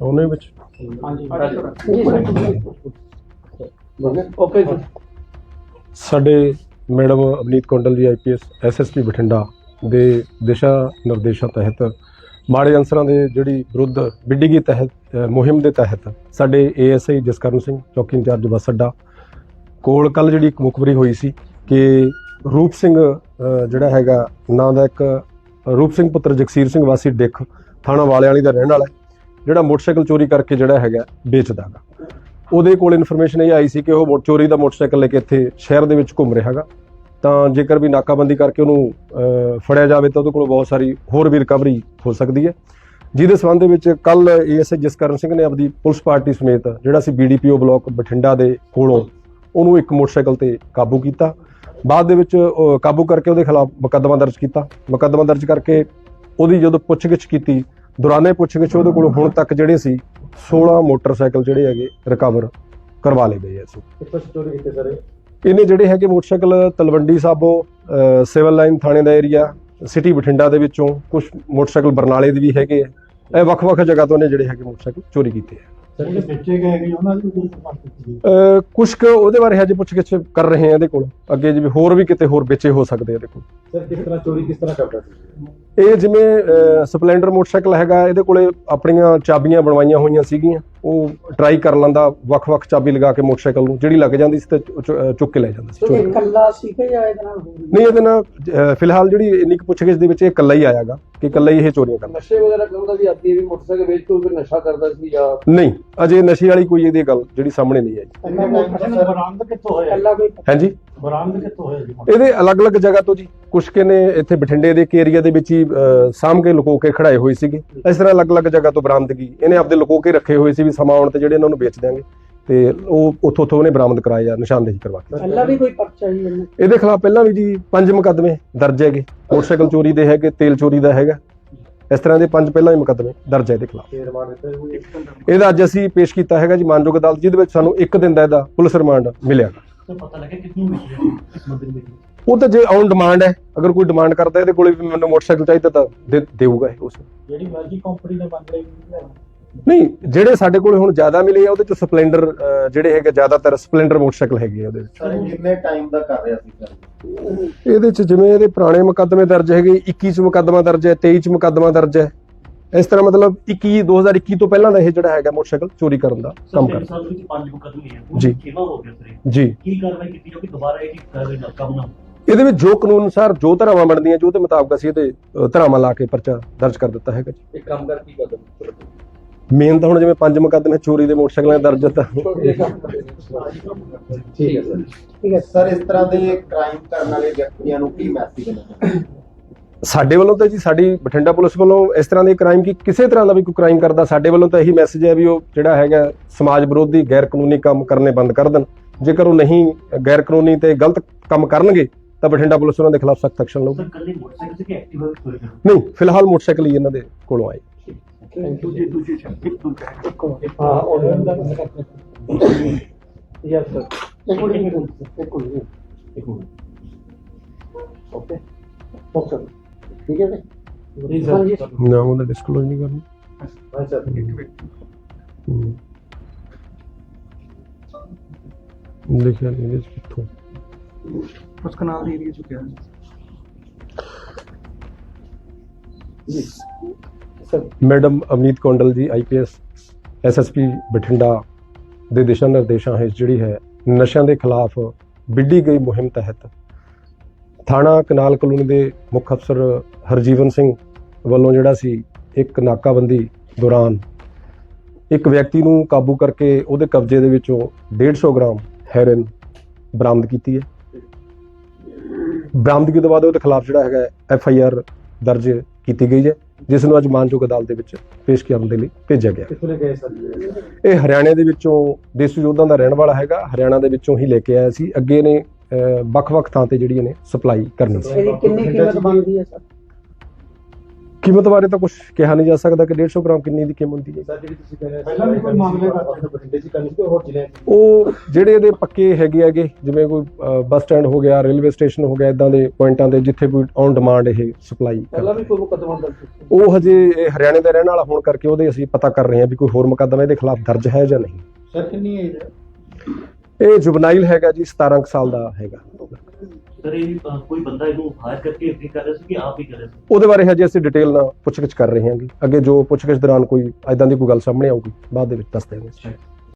ਉਹਨੇ ਵਿੱਚ। Okay sir ਸਾਡੇ madam Avneet Kondal ji IPS SSP Bathinda ਦੇ ਦਿਸ਼ਾ ਨਿਰਦੇਸ਼ਾਂ ਤਹਿਤ ਮਾੜੇ ਅਨਸਰਾਂ ਦੇ ਜਿਹੜੀ ਵਿਰੁੱਧ ਬਿੱਡੀਗੀ ਤਹਿਤ ਮੁਹਿੰਮ ਦੇ ਤਹਿਤ ਸਾਡੇ ਏਐਸਆਈ ਜਸਕਰਨ ਸਿੰਘ ਚੌਕੀ ਇੰਚਾਰਜ ਬੱਸ ਅੱਡਾ ਕੋਲ ਕੱਲ ਜਿਹੜੀ ਇੱਕ ਮੁਖਬਰੀ ਹੋਈ ਸੀ ਕਿ ਰੂਪ ਸਿੰਘ ਜਿਹੜਾ ਹੈਗਾ ਨਾਂ ਦਾ ਇੱਕ ਰੂਪ ਸਿੰਘ ਪੁੱਤਰ ਜਗਸੀਰ ਸਿੰਘ ਵਾਸੀ ਡਿੱਖ ਥਾਣਾ ਵਾਲਿਆਂ ਵਾਲੀ ਦਾ ਰਹਿਣ ਵਾਲਾ ਹੈ, ਜਿਹੜਾ ਮੋਟਰਸਾਈਕਲ ਚੋਰੀ ਕਰਕੇ ਜਿਹੜਾ ਹੈਗਾ ਵੇਚਦਾ ਹੈਗਾ। ਉਹਦੇ ਕੋਲ ਇਨਫੋਰਮੇਸ਼ਨ ਇਹ ਆਈ ਸੀ ਕਿ ਉਹ ਚੋਰੀ ਦਾ ਮੋਟਰਸਾਈਕਲ ਲੈ ਕੇ ਇੱਥੇ ਸ਼ਹਿਰ ਦੇ ਵਿੱਚ ਘੁੰਮ ਰਿਹਾ ਹੈਗਾ। ਤਾਂ ਜੇਕਰ ਵੀ ਨਾਕਾਬੰਦੀ ਕਰਕੇ ਉਹਨੂੰ ਫੜਿਆ ਜਾਵੇ ਤਾਂ ਉਹਦੇ ਕੋਲ ਬਹੁਤ ਸਾਰੀ ਹੋਰ ਵੀ ਰਿਕਵਰੀ ਹੋ ਸਕਦੀ ਹੈ। ਜਿਹਦੇ ਸਬੰਧ ਦੇ ਵਿੱਚ ਕੱਲ ਏਐਸਆਈ ਜਸਕਰਨ ਸਿੰਘ ਨੇ ਆਪਦੀ ਪੁਲਿਸ ਪਾਰਟੀ ਸਮੇਤ ਜਿਹੜਾ ਸੀ ਬੀਡੀਪੀਓ ਬਲਾਕ ਬਠਿੰਡਾ ਦੇ ਕੋਲੋਂ ਉਹਨੂੰ ਇੱਕ ਮੋਟਰਸਾਈਕਲ ਤੇ ਕਾਬੂ ਕੀਤਾ। ਬਾਅਦ ਦੇ ਵਿੱਚ ਕਾਬੂ ਕਰਕੇ ਉਹਦੇ ਖਿਲਾਫ ਮੁਕੱਦਮਾ ਦਰਜ ਕੀਤਾ। ਮੁਕੱਦਮਾ ਦਰਜ ਕਰਕੇ ਉਹਦੀ ਜਦੋਂ ਪੁੱਛਗਿੱਛ ਕੀਤੀ ਦੌਰਾਨੇ ਪੁੱਛਗਿੱਛ ਉਹਦੇ ਕੋਲ ਹੁਣ ਤੱਕ ਜਿਹੜੇ ਸੀ 16 ਮੋਟਰਸਾਈਕਲ ਜਿਹੜੇ ਹੈਗੇ ਰਿਕਵਰ ਕਰਵਾ ਲਏ ਗਏ ਕਿੱਥੋਂ ਚੋਰੀ ਕੀਤੇ ਸਰ? ਇਹਨੇ ਜਿਹੜੇ ਹੈਗੇ motorcycle Talwandi Sabo civil line ਥਾਣੇ ਦਾ ਏਰੀਆ ਸਿਟੀ ਬਠਿੰਡਾ ਦੇ ਵਿੱਚੋਂ ਕੁਝ ਮੋਟਰਸਾਈਕਲ ਬਰਨਾਲੇ ਦੇ ਵੀ ਹੈਗੇ ਆ। ਇਹ ਵੱਖ-ਵੱਖ ਜਗ੍ਹਾ ਤੋਂ ਨੇ ਜਿਹੜੇ ਹੈਗੇ ਮੋਟਰਸਾਈਕਲ ਚੋਰੀ ਕੀਤੇ ਆ। ਸਰ ਵੇਚੇ ਗਏ ਨੇ ਉਹਨਾਂ ਦੀ ਕੋਈ ਸਮਾਨ ਕੀਤੀ ਅ, ਕੁਛ ਕੁ ਉਹਦੇ ਬਾਰੇ ਹਜੇ ਪੁੱਛਗਿੱਛ ਕਰ ਰਹੇ ਆ ਇਹਦੇ ਕੋਲ। ਅੱਗੇ ਜਿਵੇਂ ਹੋਰ ਵੀ ਕਿਤੇ ਹੋਰ ਵੇਚੇ ਹੋ ਸਕਦੇ ਆ ਇਹਦੇ ਕੋਲ ਸਰ ਕਿਸ ਤਰ੍ਹਾਂ ਚੋਰੀ ਕਿਸ ਤਰ੍ਹਾਂ ਕਰਦਾ ਸੀ? ਇਹ ਜਿਵੇਂ ਅ, ਸਪਲੈਂਡਰ ਮੋਟਰਸਾਈਕਲ ਹੈਗਾ ਇਹਦੇ ਕੋਲੇ ਆਪਣੀਆਂ ਚਾਬੀਆਂ ਬਣਵਾਈਆਂ ਹੋਈਆਂ ਸੀਗੀਆਂ। ਉਹ ਟਰਾਈ ਕਰ ਲੈਂਦਾ ਵੱਖ-ਵੱਖ ਚਾਬੀ ਲਗਾ ਕੇ ਮੋਟਰਸਾਈਕਲ ਨੂੰ ਜਿਹੜੀ ਲੱਗ ਜਾਂਦੀ ਸੀ ਤੇ ਚੁ- ਚੁੱਕ ਕੇ ਲੈ ਜਾਂਦਾ ਸੀ ਚੋਰੀ ਇਹ ਇਕੱਲਾ ਸੀ ਕਿ ਜਾਂ ਇਹਦੇ ਨਾਲ ਹੋਰ ਵੀ? ਨਹੀਂ ਇਹਦੇ ਨਾਲ ਫਿਲਹਾਲ ਜਿਹੜੀ ਇੰਨੀ ਕੁ ਪੁੱਛਗਿੱਛ ਦੇ ਵਿੱਚ ਇਹ ਇਕੱਲਾ ਹੀ ਆਇਆਗਾ ਕਿ ਇਕੱਲਾ ਹੀ ਇਹ ਚੋਰੀਆਂ ਕਰਦਾ। ਨਸ਼ੇ ਵਗੈਰਾ ਕਰਦਾ ਸੀ ਅੱਗੇ ਵੀ ਮੋਟਰਸਾਈਕਲ ਵੇਚ ਕੇ ਉਹ ਫਿਰ ਨਸ਼ਾ ਕਰਦਾ ਸੀ ਜਾਂ ਨਹੀਂ ਅਜੇ ਨਸ਼ੇ ਵਾਲੀ ਕੋਈ ਇਹਦੀ ਗੱਲ ਜਿਹੜੀ ਸਾਹਮਣੇ ਨਹੀਂ ਆਈ। ਇੰਨਾ ਮੋਟਰਸਾਈਕਲ ਬਰਾਮਦ ਕਿੱਥੋਂ ਹੋਇਆ? ਇਕੱਲਾ ਕੋਈ ਹਾਂਜੀ? ਬਰਾਮਦ ਕਿੱਥੋਂ ਹੋਇਆ ਜੀ ਇਹਦੇ ਅਲੱਗ-ਅਲੱਗ ਜਗ੍ਹਾ ਤੋਂ ਜੀ। ਕੁਛ ਕੇ ਨੇ ਇੱਥੇ ਬਠਿੰਡੇ ਦੇ ਏਰੀਆ ਦੇ ਵਿੱਚ ਹੀ ਅ, ਸਾਂਭ ਕੇ ਲੁਕੋ ਕੇ ਖੜਾਏ ਹੋਏ ਸੀਗੇ। ਇਸ ਤਰ੍ਹਾਂ ਅਲੱਗ-ਅਲੱਗ ਜਗ੍ਹਾ ਤੋਂ ਬਰਾਮਦਗੀ ਇਹਨੇ ਆਪਦੇ ਲੁਕੋ ਕੇ ਰੱਖੇ ਹੋਏ ਸੀ ਵੀ ਸਮਾਂ ਆਉਣ ਤੇ ਜਿਹੜੇ ਇਹਨਾਂ ਨੂੰ ਵੇਚ ਦਿਆਂਗੇ। ਤੇ ਉਹ ਉੱਥੋਂ ਉੱਥੋਂ ਉਹਨੇ ਬਰਾਮਦ ਕਰਾਏ ਆ ਨਿਸ਼ਾਨਦੇਹੀ ਕਰਵਾ ਕੇ। ਇਕੱਲਾ ਵੀ ਕੋਈ ਪਰਚਾ ਹੀ ਇਹਨੂੰ? ਇਹਦੇ ਖਿਲਾਫ ਪਹਿਲਾਂ ਵੀ ਜੀ ਪੰਜ ਮੁਕੱਦਮੇ ਦਰਜ ਹੈਗੇ। ਮੋਟਰਸਾਈਕਲ ਚੋਰੀ ਦੇ ਹੈਗੇ ਤੇਲ ਚੋਰੀ ਦਾ ਹੈਗਾ। ਇਸ ਤਰ੍ਹਾਂ ਦੇ ਪੰਜ ਪਹਿਲਾਂ ਹੀ ਮੁਕੱਦਮੇ ਦਰਜ ਹੈ ਇਹਦੇ ਖਿਲਾਫ। ਫੇਰ ਮਾਰ ਦਿੱਤੇ ਹੋਏ ਇਹਦਾ ਅੱਜ ਅਸੀਂ ਪੇਸ਼ ਕੀਤਾ ਹੈਗਾ ਜੀ ਮਾਨਯੋਗ ਅਦਾਲਤ ਜਿਹਦੇ ਵਿੱਚ ਸਾਨੂੰ ਇੱਕ ਦਿਨ ਦਾ ਇਹਦਾ ਪੁਲਿਸ ਰਿਮਾਂਡ ਮਿਲਿਆ। ਤੇ ਪਤਾ ਲੱਗਿਆ ਕਿੰਨੂੰ ਵੇਚ ਰਹੇ ਕਿਸ ਬੰਦੇ ਨੂੰ ਵੇਚ। ਰਹੇ ਉਹ ਤਾਂ ਜੇ ਔਨ ਡਿਮਾਂਡ ਹੈ ਅਗਰ ਕੋਈ ਡਿਮਾਂਡ ਕਰਦਾ ਇਹਦੇ ਕੋਲੇ ਵੀ ਮੈਨੂੰ ਮੋਟਰਸਾਈਕਲ ਚਾਹੀਦਾ ਤਾਂ ਦੇ- ਦੇਊਗਾ ਇਹ ਉਸ ਜਿਹੜੀ ਮਰਜ਼ੀ ਕੰਪਨੀ ਦੇ ਬੰਦੇ ਨਹੀਂ ਜਿਹੜੇ ਸਾਡੇ ਕੋਲੇ ਹੁਣ ਜ਼ਿਆਦਾ ਮਿਲੇ ਆ ਉਹਦੇ ਚ ਸਪਲੈਂਡਰ ਅਹ, ਜਿਹੜੇ ਹੈਗੇ ਜ਼ਿਆਦਾਤਰ ਸਪਲੈਂਡਰ ਮੋਟਰਸਾਈਕਲ ਹੈਗੇ ਆ ਉਹਦੇ ਵਿੱਚ। ਸਰ ਕਿੰਨੇ ਟਾਈਮ ਦਾ ਕਰ ਰਿਹਾ ਸੀ ਸਰ। ਇਹਦੇ ਚ ਜਿਵੇਂ ਇਹਦੇ ਪੁਰਾਣੇ ਮੁਕੱਦਮੇ ਦਰਜ ਹੈਗੇ 21 ਚ ਮੁਕੱਦਮਾ ਦਰਜ ਹੈ 23 ਚ ਮੁਕੱਦਮਾ ਦਰਜ ਹੈ। ਇਸ ਤਰ੍ਹਾਂ ਮਤਲਬ 21 2021 ਤੋਂ ਪਹਿਲਾਂ ਦਾ ਇਹ ਜਿਹੜਾ ਹੈਗਾ ਮੋਟਰਸਾਈਕਲ ਚੋਰੀ ਕਰਨ ਦਾ ਕੰਮ ਕਰਦਾ। ਸਾਲ ਵਿੱਚ ਪੰਜ ਮੁਕੱਦਮੇ ਆ। ਜੀ। ਕਿਵੇਂ ਹੋ ਗਿਆ ਸਰ? ਜੀ। ਕੀ ਕਾਰਵਾਈ ਕੀਤੀ ਜੋ ਕਿ ਦੁਬਾਰਾ ਇਹ ਕਾਰਵਾਈ ਨਾ ਕੰਮ ਨਾ? ਇਹਦੇ ਵਿੱਚ ਜੋ ਕਾਨੂੰਨ ਅਨੁਸਾਰ ਜੋ ਧਾਰਾਵਾਂ ਬਣਦੀਆਂ ਜੋ ਉਹਦੇ ਮੁਤਾਬਕ ਅਸੀਂ ਇਹਦੇ ਧਾਰਾਵਾਂ ਲਾ ਕੇ ਪਰਚਾ ਦਰਜ ਕਰ ਦਿੱਤਾ ਹੈਗਾ ਜੀ। ਇਹ ਕੰਮ ਕਰ ਕੀ ਕਰਦਾ? ਮੇਨ ਤਾਂ ਹੁਣ ਜਿਵੇਂ ਪੰਜ ਮੁਕੱਦਮੇ ਚੋਰੀ ਦੇ ਮੋਟਰਸਾਈਕਲਾਂ ਦੇ ਦਰਜ ਤਾਂ। ਛੋਟੇ ਕੰਮ ਠੀਕ ਹੈ ਸਰ। ਠੀਕ ਹੈ ਸਰ। ਇਸ ਤਰ੍ਹਾਂ ਦੇ ਕ੍ਰਾਈਮ ਕਰਨ ਵਾਲੇ ਵਿਅਕਤੀਆਂ ਨੂੰ ਕੀ ਮੈਸੇਜ ਦੇਣਾ ਸਾਡੇ ਵੱਲੋਂ ਤਾਂ ਜੀ ਸਾਡੀ ਬਠਿੰਡਾ ਪੁਲਿਸ ਵੱਲੋਂ ਇਸ ਤਰ੍ਹਾਂ ਦੇ ਕ੍ਰਾਈਮ ਕੀ ਕਿਸੇ ਤਰ੍ਹਾਂ ਦਾ ਵੀ ਕੋਈ ਕ੍ਰਾਈਮ ਕਰਦਾ ਸਾਡੇ ਵੱਲੋਂ ਤਾਂ ਇਹੀ ਮੈਸੇਜ ਹੈ ਵੀ ਉਹ ਜਿਹੜਾ ਹੈਗਾ ਸਮਾਜ ਵਿਰੋਧੀ ਗੈਰ ਕਾਨੂੰਨੀ ਕੰਮ ਕਰਨੇ ਬੰਦ ਕਰ ਦੇਣ। ਜੇਕਰ ਉਹ ਨਹੀਂ ਗੈਰ ਕਾਨੂੰਨੀ ਤੇ ਗਲਤ ਕੰਮ ਕਰਨਗੇ ਤਾਂ ਬਠਿੰਡਾ ਪੁਲਿਸ ਉਹਨਾਂ ਦੇ ਖਿਲਾਫ ਸਖਤ ਐਕਸ਼ਨ ਲਊਗੀ। ਸਰ ਕੱਲੇ ਮੋਟਰਸਾਈਕਲ ਸੀ ਕਿ ਐਕਟਿਵਾ ਵੀ ਚੋਰੀ ਕਰਨਾ ਨਹੀਂ ਫਿਲਹਾਲ ਮੋਟਰਸਾਈਕਲ ਹੀ ਇਹਨਾਂ ਦੇ ਕੋਲੋਂ ਆਏ। ਦੂਜੇ ਦੂਜੇ ਹਾਂ ਉਹ ਯੈਸ ਸਰ। ਇੱਕ ਮਿੰਟ। ਇੱਕ ਮਿੰਟ ਇੱਕ ਮਿੰਟ ਇੱਕ ਮਿੰਟ। ਓਕੇ ਓਕੇ ਠੀਕ ਹੈ ਜੀ? ਹਾਂਜੀ। ਨਾ ਉਹਦਾ ਡਿਸਕਲੋਜ਼ ਨਹੀਂ ਕਰਨਾ। ਹਾਂ ਇੱਕ ਮਿੰਟ। ਲਿਖਿਆ ਨਹੀਂ ਇਹਦੇ ਕਿੱਥੋਂ? ਉਸ ਕਨਾਲ ਏਰੀਆ ਚ ਕਿਹਾ ਜੀ। Sir. Madam Avneet Kondal ji IPS SSP Bathinda ਦੇ ਦਿਸ਼ਾ ਨਿਰਦੇਸ਼ਾਂ ਹੈ ਜਿਹੜੀ ਹੈ ਨਸ਼ਿਆਂ ਦੇ ਖਿਲਾਫ ਬਿੱਡੀ ਗਈ ਮੁਹਿੰਮ ਤਹਿਤ ਥਾਣਾ ਕਨਾਲ ਕਲੋਨੀ ਦੇ ਮੁੱਖ ਅਫਸਰ ਹਰਜੀਵਨ ਸਿੰਘ ਵੱਲੋਂ ਜਿਹੜਾ ਸੀ ਇੱਕ ਨਾਕਾਬੰਦੀ ਦੌਰਾਨ ਇੱਕ ਵਿਅਕਤੀ ਨੂੰ ਕਾਬੂ ਕਰਕੇ ਉਹਦੇ ਕਬਜ਼ੇ ਦੇ ਵਿੱਚੋਂ 150 ਗ੍ਰਾਮ ਹੈਰਨ ਬਰਾਮਦ ਕੀਤੀ ਹੈ। ਬਰਾਮਦਗੀ ਤੋਂ ਬਾਅਦ ਉਹਦੇ ਖਿਲਾਫ ਜਿਹੜਾ ਹੈਗਾ ਐਫ ਆਈ ਆਰ ਦਰਜ ਕੀਤੀ ਗਈ ਹੈ ਜਿਸ ਨੂੰ ਅੱਜ ਮਾਨਯੋਗ ਅਦਾਲਤ ਦੇ ਵਿੱਚ ਪੇਸ਼ ਕਰਨ ਦੇ ਲਈ ਭੇਜਿਆ ਗਿਆ। ਇਹ ਹਰਿਆਣੇ ਦੇ ਵਿੱਚੋਂ ਦੇਸੂ ਯੋਧਾਂ ਦਾ ਰਹਿਣ ਵਾਲਾ ਹੈਗਾ ਹਰਿਆਣਾ ਦੇ ਵਿੱਚੋਂ ਹੀ ਲੈ ਕੇ ਆਇਆ ਸੀ। ਅੱਗੇ ਨੇ ਵੱਖ-ਵੱਖ ਥਾਂ ਤੇ ਜਿਹੜੀ ਇਹਨੇ ਸਪਲਾਈ ਕਰਨੀ ਸੀ ਇਹਦੀ ਕਿੰਨੀ ਕੀਮਤ ਬਣਦੀ ਹੈ ਸਰ? ਕੀਮਤ ਬਾਰੇ ਤਾਂ ਕੁਝ ਕਿਹਾ ਨਹੀਂ ਜਾ ਸਕਦਾ ਕਿ 150 ਗ੍ਰਾਮ ਕਿੰਨੀ ਦੀ ਕੀਮਤ ਹੁੰਦੀ ਹੈ। ਸਰ ਜਿਹੜੀ ਤੁਸੀਂ ਕਹਿ ਰਹੇ ਪਹਿਲਾਂ ਵੀ ਕੋਈ ਮਾਮਲੇ ਦਾ- ਬਠਿੰਡੇ ਚ ਕਰਨੀ ਸੀ ਹੋਰ ਜ਼ਿਲ੍ਹਿਆਂ ਚ ਉਹ ਜਿਹੜੇ ਇਹਦੇ ਪੱਕੇ ਹੈਗੇ ਹੈਗੇ ਜਿਵੇਂ ਕੋਈ ਬੱਸ ਸਟੈਂਡ ਹੋ ਗਿਆ ਰੇਲਵੇ ਸਟੇਸ਼ਨ ਹੋ ਗਿਆ ਇਦਾਂ ਦੇ ਪੁਆਇੰਟਾਂ ਤੇ ਜਿੱਥੇ ਕੋਈ ਔਨ ਡਿਮਾਂਡ ਇਹ ਸਪਲਾਈ ਪਹਿਲਾਂ ਵੀ ਕੋਈ ਮੁਕੱਦਮਾ ਦਰਜ ਸੀ? ਉਹ ਹਜੇ ਹਰਿਆਣੇ ਦਾ ਰਹਿਣ ਵਾਲਾ ਹੋਣ ਕਰਕੇ ਉਹਦੇ ਅਸੀਂ ਪਤਾ ਕਰ ਰਹੇ ਹਾਂ ਵੀ ਕੋਈ ਹੋਰ ਮੁਕੱਦਮਾ ਇਹਦੇ ਖਿਲਾਫ ਦਰਜ ਹੈ ਜਾਂ ਨਹੀਂ। ਸਰ ਕਿੰਨੀ ਏਜ ਹੈ? ਇਹ ਜੁਬਨਾਈਲ ਹੈਗਾ ਜੀ 17 ਕੁ ਸਾਲ ਦਾ ਹੈਗਾ। ਸਰ ਇਹ ਅ, ਕੋਈ ਬੰਦਾ ਇਹਨੂੰ ਹਾਇਰ ਕਰਕੇ ਅੱਗੇ ਕਰ ਰਿਹਾ ਸੀ ਕਿ ਆਪ ਹੀ ਕਰ ਰਿਹਾ ਸੀ? ਉਹਦੇ ਬਾਰੇ ਹਜੇ ਅਸੀਂ ਡਿਟੇਲ ਨਾਲ ਪੁੱਛਗਿੱਛ ਕਰ ਰਹੇ ਹਾਂਗੇ। ਅੱਗੇ ਜੋ ਪੁੱਛਗਿੱਛ ਦੌਰਾਨ ਕੋਈ ਐਦਾਂ ਦੀ ਕੋਈ ਗੱਲ ਸਾਹਮਣੇ ਆਊਗੀ ਬਾਅਦ ਦੇ ਵਿੱਚ ਦੱਸ ਦਿਆਂਗੇ।